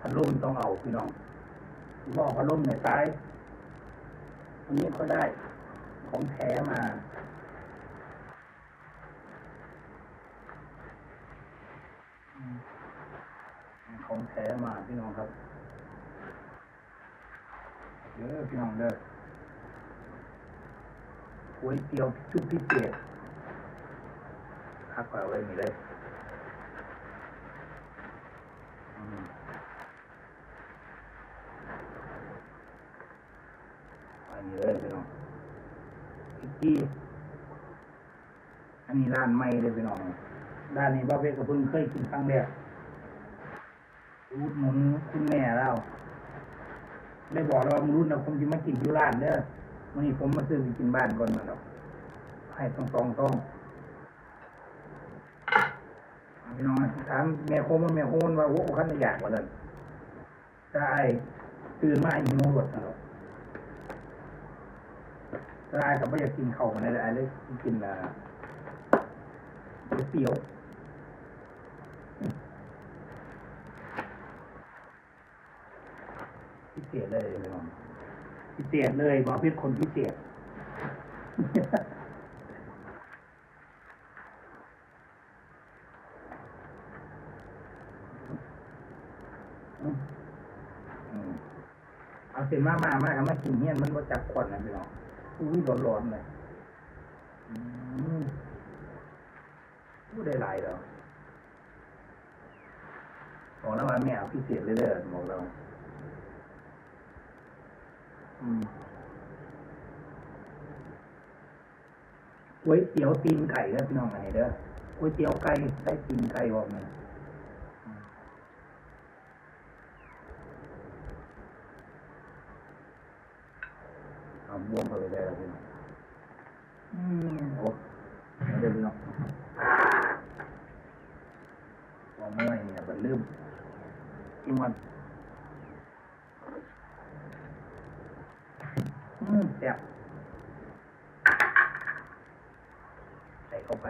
พัดลมต้องเอาพี่น้องบอกพัดลมในซ้ายอันนี้ก็ได้ของแท้มาของแท้มาพี่น้องครับเด้อพี่น้องเด้อก๋วยเตี๋ยวชุดพิเศษคักกว่าไว้มีเลยอืมอันนี้ เลยพี่น้องพริกกี้อันนี้ร้านใหม่เลยพี่น้องร้านนี้บ้าเวกก็เพิ่งเคยกินครั้งแรกอุดหนุนคุณแม่เราได้บอกเราว่รุ่นเราผมจะมากินอยู่ร้านเด้อวันนี้ผมมาซื้อไปกินบ้านก่อนมาดอกให้ตรงตรงตรงเอาพี่น้องนถามแม่โคมว่าแม่โคมว่าโอ้ขันอยากกว่านั้นได้ตื่นมาหิวรถนะดอ กได้กับไม่อยากกินเข้าวมันได้เลยกินอ่าก๋วยเตี๋ยวพิเศษเลยพี่น้องพิเศษเลยบอกเป็นคนพิเศษเอาเส้นมามามาครับมากินเฮียมันก็จับควันนะพี่น้อง อุ้ยร้อนๆเลยอืมพูดได้หลายแล้วบอกแล้วว่าแม่เอาพิเศษเลยเด้อบอกเราก๋วยเตี๋ยวตีนไก่เด้อพี่น้องอันนี้เด้อก๋วยเตี๋ยวไก่ใส่ตีนไก่บอกมาอืม เอาบวมเข้าไปได้แล้วพี่น้องอืมโอ้เอาเดี๋ยวพี่น้องว่าเมื่อยเนี่ยมันลืมกินวันอืมแซ่บใส่เข้าไป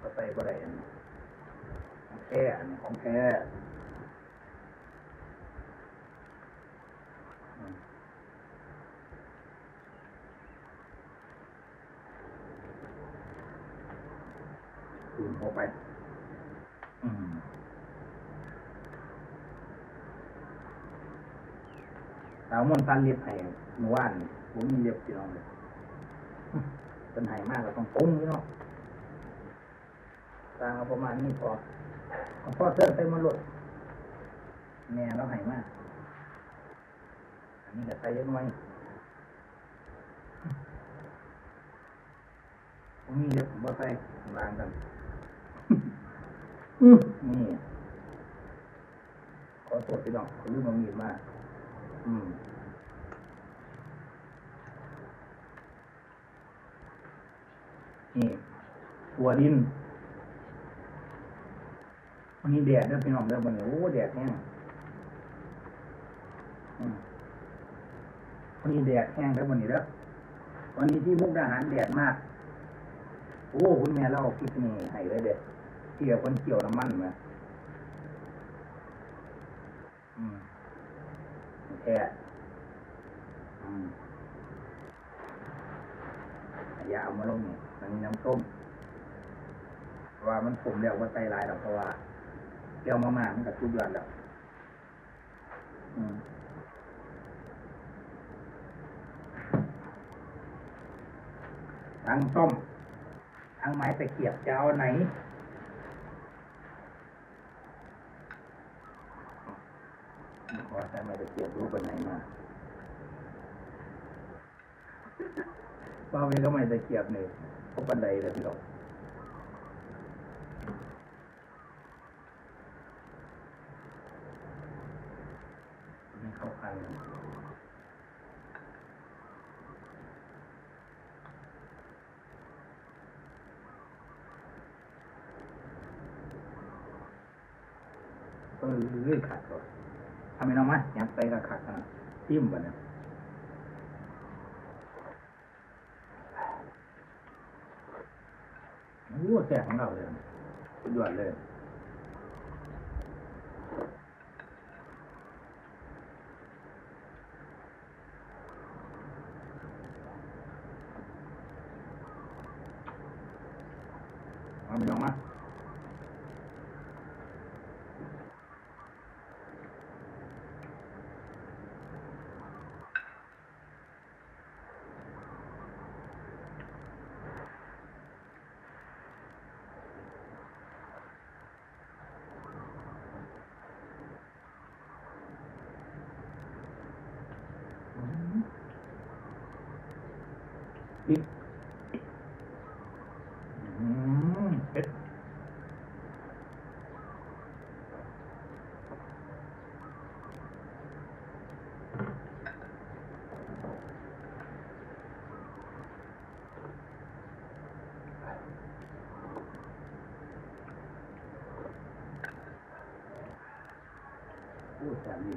ก็ใส่ก็ได้อันนี้ของแท้อันนี้ของแท้อืม ดูเข้าไป อืมสาวมนตันเรียบให้เมื่านผมมีเรียบพี่น้องเลยเป็นไห้มากก็ต้องปรุงพี่น้องตางเอาประมาณนี้พอเอาพอเสิร์ฟไปมาหลดแม่เราไห้มากอันนี้ก็ใส่เยอะหน่อยผมมีเรียบผมบ่ใส่ล้างกัน อืมนี่ขอตรวจพี่น้องขอรู้มันมีมากอืมนี่หัวดินวันนี้แดดเด้อพี่น้องเด้อวันนี้โอ้แดดแห้งมวันนี้แดดแห้งเด้อวันนี้เด้อวันนี้ที่มุกดาหารแดดมาก โอ้คุณแม่เล่าคลิปนี้ให้เลยเด็ด เกี่ยวคนเกี่ยวน้ำมันมาอืมแค่อืมอย่าเอามาลงนี่มันมีน้ำส้มว่ามันผมแล้วว่าใจลายหรอกเพราะว่าเกี่ยวมามามันกับทุกเดือนแล้วอืมทั้งส้มทั้งไม้ตะเกียบจะเอาไหน ขอใช้ไม้ตะ เกียบรู้ปัญหามาป้าเวก็ไม้ตะเกียบเนี่ยเพราะปันไดเลยพี่น้องไม่เข้าคันเออเรื่อยขัดก่อนทำไมน้องมะยัดไปก็ขัด นะทิ่มบ่เนี่ยโอ้แสบของเราเลยดยอดเลย เอาไปลองมาพริกอืมเผ็ดโอ้ แซ่บดี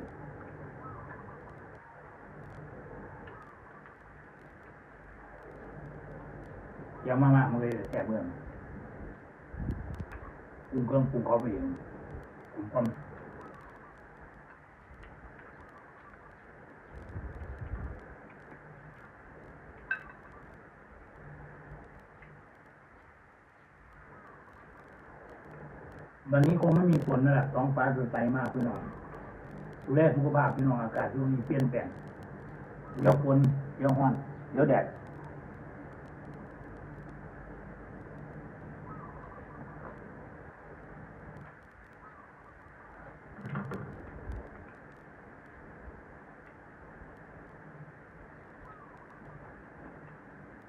เดี๋ยวมามากมันเลยแซ่เมืองปรุงเครื่องปรุงเขาไปเองปรุงความวันนี้คงไม่มีฝนนะล่ะท้องฟ้าสดใสมากพี่น้อง ดูแลสุขภาพพี่น้องอากาศช่วงนี้เปลี่ยนแปลงเดี๋ยวฝนเดี๋ยวร้อนเดี๋ยวแดด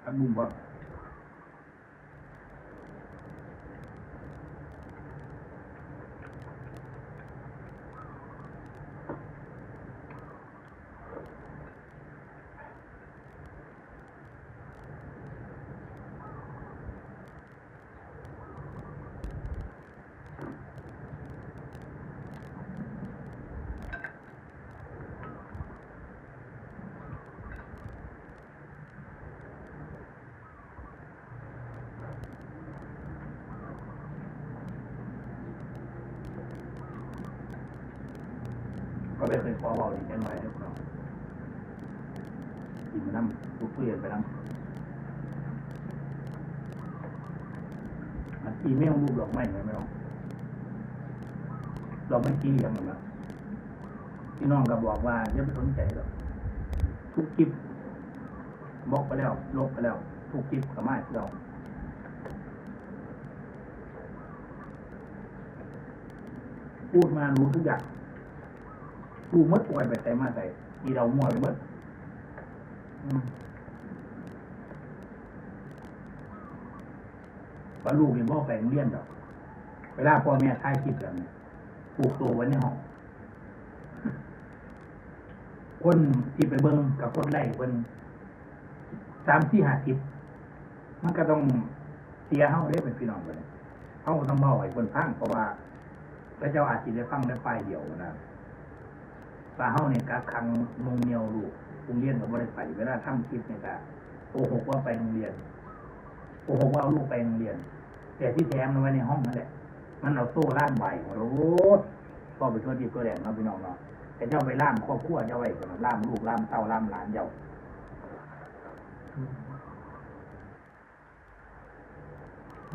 อันบุ้มบ่ ก็เลยเคยขอเบาดีจังไรทุกคนกินน้ำทุกเพื่อนไปน้ำมันอีเมลรูปดอกไม้ไหมไม่รู้ดอกไม้กีเหลี่ยมหมดแล้วพี่น้องก็บอกว่าอย่าไปสนใจหรอกทุกคลิปบล็อกไปแล้ว ลบไปแล้ว ทุกคลิปก็ไม่เราพูดมารู้ทุกอย่าง ดูมดป่วยไปแต่มาใส่ที่เรามั่วไปมดอืมว่าลูกเนี่ยพ่อไปโรงเรียนดอก เวลาพ่อแม่ถ่ายคลิปแบบนี้ปลูกตัวไว้ในห้องคนที่ไปเบิ้งกับคนไล่เบิ้งสามสี่ห้าสิบมันก็ต้องเสียเฮาได้เป็นพี่น้องไปเลยเฮาต้องเมาไอ้คนพังเพราะว่าพระเจ้าอาจจะได้ฟังได้ฝ่ายเดียวนะ ปลาเฮาเนี่ยกะคังนงเหนียวลูกโรงเรียนกับบริษัทเวลาทำคลิปเนี่ยกะโกหกว่าไปโรงเรียนโกหกว่าเอาลูกไปโรงเรียน แต่ที่แท้มันไว้ในห้องนั่นแหละมันเอาโซ่ล่ามใบโอ้ก็ไปทั่วยดีตัวแดงเนาะพี่น้องเนาะแต่เจ้าไปล่ามครอบครัวเจ้าไว้ล่ามลูกล่ามเต้าล่ามหลานเจ้า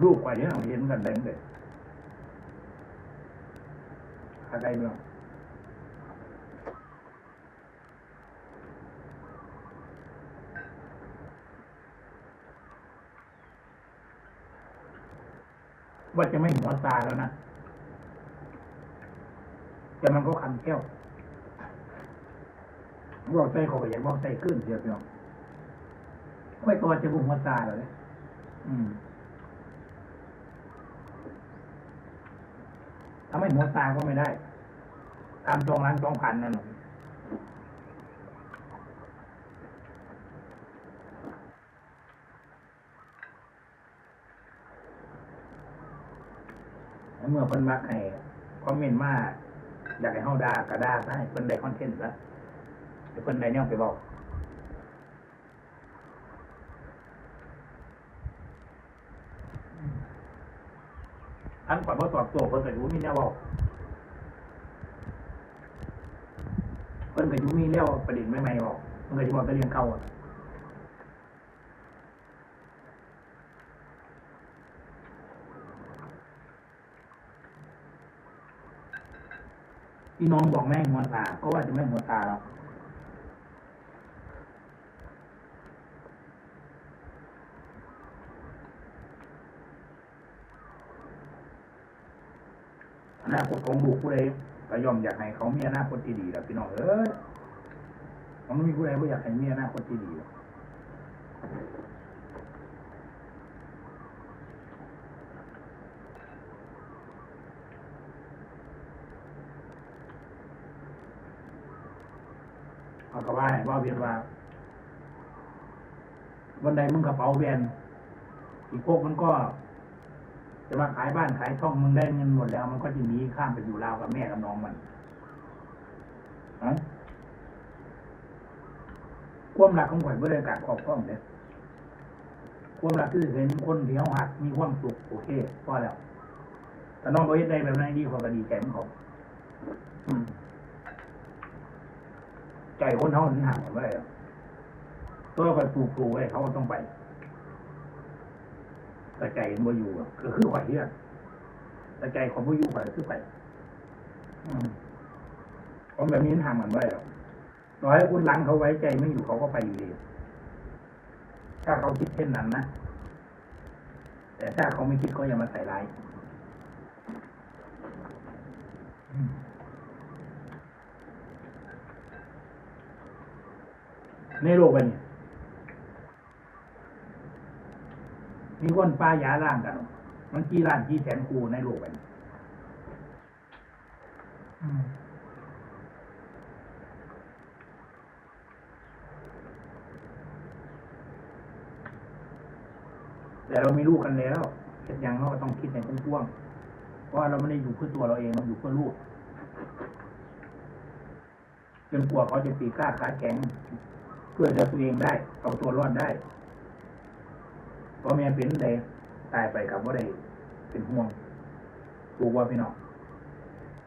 ลูกกว่านี้เราเห็นกันเด่นเลยอะไรเนาะ ว่าจะไม่หัวตาแล้วนะ แต่มันก็คันแก้วบอกใจเขาก็อยากบอกใจขึ้นเดียวเดียวไม่ก็ว่าจะบุหัวตาแล้วเนี่ยอืมถ้าไม่หัวตาก็ไม่ได้ ตามจองร้านจองพันนั่นหรอกแล้ว เมื่อเพิ่นมักให้คอมเมนต์มาอยากให้เฮาด่าก็ด่าซะให้เพิ่นได้คอนเทนต์ซะเดี๋ยวเพิ่นได้แนวไปบอกอันก่อนบ่ตอบโต้เพิ่นก็อยู่มีแนวเว้าเพิ่นก็อยู่มีแล้วประเด็นใหม่ๆบอกเพิ่นก็สิบอกแต่เรื่องเก่าอะ พี่น้องบอกไม่ให้หัวตาก็ว่าจะไม่หัวตาหรอกอนาคตของลูกผู้ใดก็ย่อมอยากให้เขามีอนาคตที่ดีแหล้วพี่น้องเอ้ยมันมีผู้ใดไม่อยากให้มีอนาคตที่ดีหรอก เอากระว่าให้ว่าเวียนว่าวันใดมึงกระเป๋าแบนอีกพวกมันก็ จะมาขายบ้านขายช่องมึงได้เงินหมดแล้ว มันก็จะหนีข้ามไปอยู่ลาวกับแม่กับน้องมันฮะความรักของข่อยบริการครอบครองเนี่ยความรักคือเห็นคนเที่เขาหักมีความสุขโอเคพอแล้วแต่น้องเขาเฮ็ดได้แบบนั้นดีกว่าก็ดีใจของเขา ใจคนเขาถึงห่างกันไว้แล้วตัวไปปลูกปลูกไว้เขาก็ต้องไปแต่ใจมันบ่อยู่ก็คือไหวเนี่ยแต่ใจของบ่อยู่ไหวคือไปอืมผมแบบนี้ทำมันไม่ได้หรอกต่อให้คุณหลังเขาไว้ใจไม่อยู่เขาก็ไปอยู่ดีถ้าเขาคิดเช่นนั้นนะแต่ถ้าเขาไม่คิดก็อย่ามาใส่ร้ายอืม ในโลกใบนี้มีคนปลายาล่างกัน มันกี่ล้านกี่แสนคูในโลกไปแต่เรามีลูกกันแล้วเช่นยังเราก็ต้องคิดในกว้างๆเพราะว่าเราไม่ได้อยู่เพื่อตัวเราเองเราอยู่เพื่อลูกจนกลัวเขาจะปีกล้าขาแข็ง เพื่อจะตัวเองได้เอาตัวรอดได้เพราะแม่เป็นใดตายไปกับว่าได้เป็นห่วงถูกว่าพี่น้อง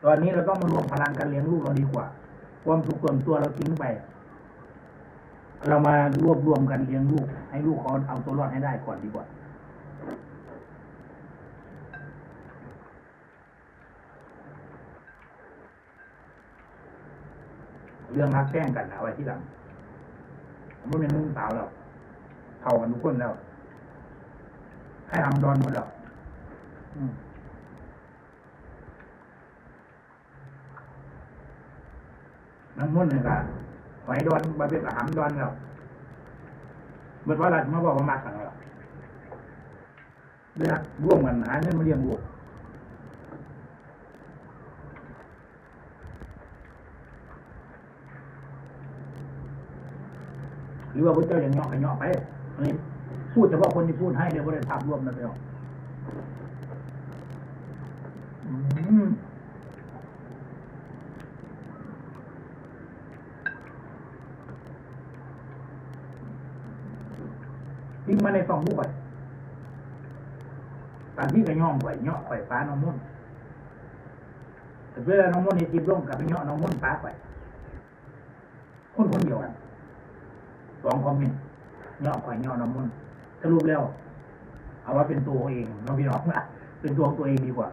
ตอนนี้เราต้องมารวมพลังกันเลี้ยงลูกเราดีกว่า ความสุขส่วนตัวเราทิ้งไป เรามารวบรวมกันเลี้ยงลูก ให้ลูกเขาเอาตัวรอดให้ได้ก่อนดีกว่าเรื่องฮักแกล้งกันเอาไว้ที่หลัง ผมว่เป็นนุ่งสาวแล้วเท่ากันทุกคนแล้วให้ทำดอนหมดแล้วน้ำมันเนี่ยก็หอยดอนบาเป็นกับหำดอนแล้วเมื่อว่าเราจะมาบอกว่ามักกันแล้วเรื่องร่วมกันหาเงินมาเลี้ยงลูกห รือว่าพระเจ้าอย่างเงาะกันเงาะไปอันนี้พูดเฉพาะคนที่พูดให้เดี๋ยวไม่ได้ภาพรวมนะพี่น้องอืมทิ้งมาในสองบุกไปตอนที่ก็ย่องไปเงาะไปฟ้าน้องมุ่นแต่เวลาน้องมุ่นเห็นจิบร่งกับไปเงาะน้องมุ่นฟ้าไปคนคนเดียวกัน สองคอมเมนต์เงาะไปเงาะน้ำมันสรุปแล้ว เอาว่าเป็นตัวเองน้องพี่น้องนะเป็นตัวตัวเองดีกว่า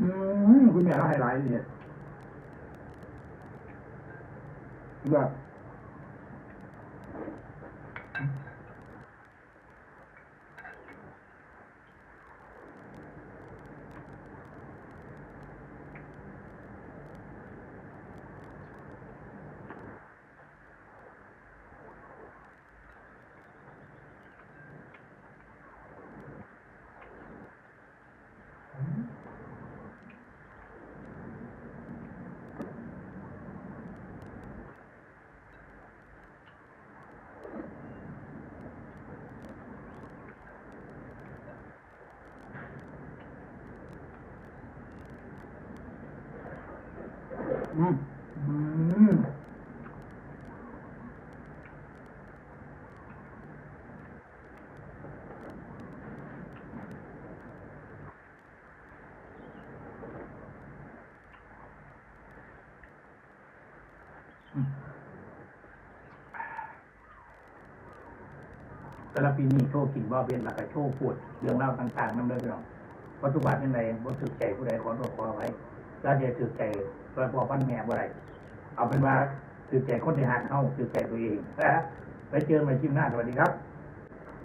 อืมคุณแม่เราไฮไลท์เนี่ยแบบ อืมอืมสำหรับปีนี้โชว์กินบ่าเป็นหลักโชว์พูดเรื่องเล่าต่างๆนั่นเลยพี่น้องปัจจุบันยังไงบ่ถึกใจผู้ใดขอโทษขอไว้ ก็เดี๋ยวถึกใจโดยพ่อพันแม่บ่ไรเอาเป็นว่าถึกใจคนที่หักเฮาถึกใจตัวเองนะฮะไปเจอกันใหม่คลิปหน้าสวัสดีครับ